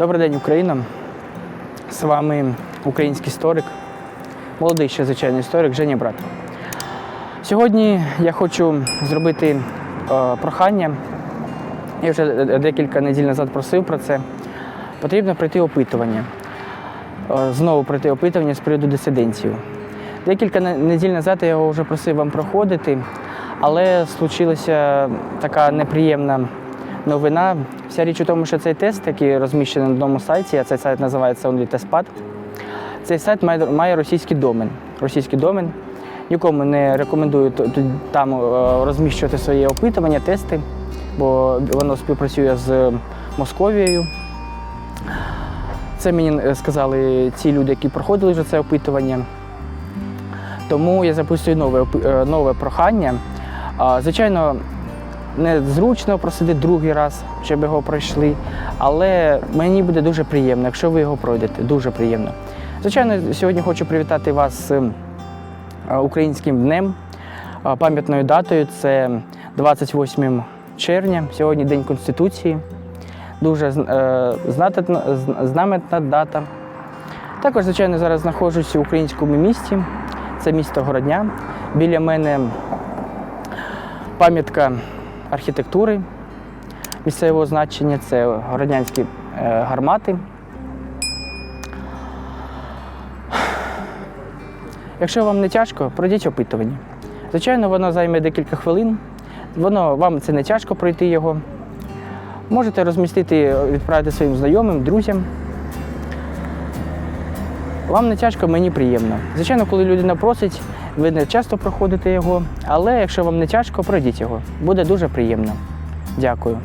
Добрий день, Україна. З вами український історик, молодий ще звичайно історик Женя Брат. Сьогодні я хочу зробити е, прохання. Я вже декілька неділь назад просив про це. Потрібно пройти опитування. Е, Знову пройти опитування з приводу дисиденції. Декілька неділь назад я вже просив вам проходити, але случилася така неприємна новина. Вся річ у тому, що цей тест, який розміщений на одному сайті, а цей сайт називається OnlyTestPad, цей сайт має, має російський домен. Російський домен. Нікому не рекомендую там е, розміщувати свої опитування, тести, бо воно співпрацює з Московією. Це мені е, сказали ці люди, які проходили вже це опитування. Тому я записую нове, е, нове прохання. Звичайно, незручно просити другий раз, щоб його пройшли, але мені буде дуже приємно, якщо ви його пройдете. Дуже приємно. Звичайно, сьогодні хочу привітати вас з е, українським днем, е, пам'ятною датою. Це 28 червня, сьогодні День Конституції. Дуже е, знатна- з- знаменна дата. Також, звичайно, зараз знаходжусь у українському місті. Це місто Городня. Біля мене пам'ятка архітектури місцевого значення це городнянські е, гармати. Якщо вам не тяжко, пройдіть опитування. Звичайно, воно займе декілька хвилин. Воно, вам це не тяжко пройти його. Можете розмістити, відправити своїм знайомим, друзям. Вам не тяжко, мені приємно. Звичайно, коли людина просить, ви не часто проходите його, але якщо вам не тяжко, пройдіть його. Буде дуже приємно. Дякую.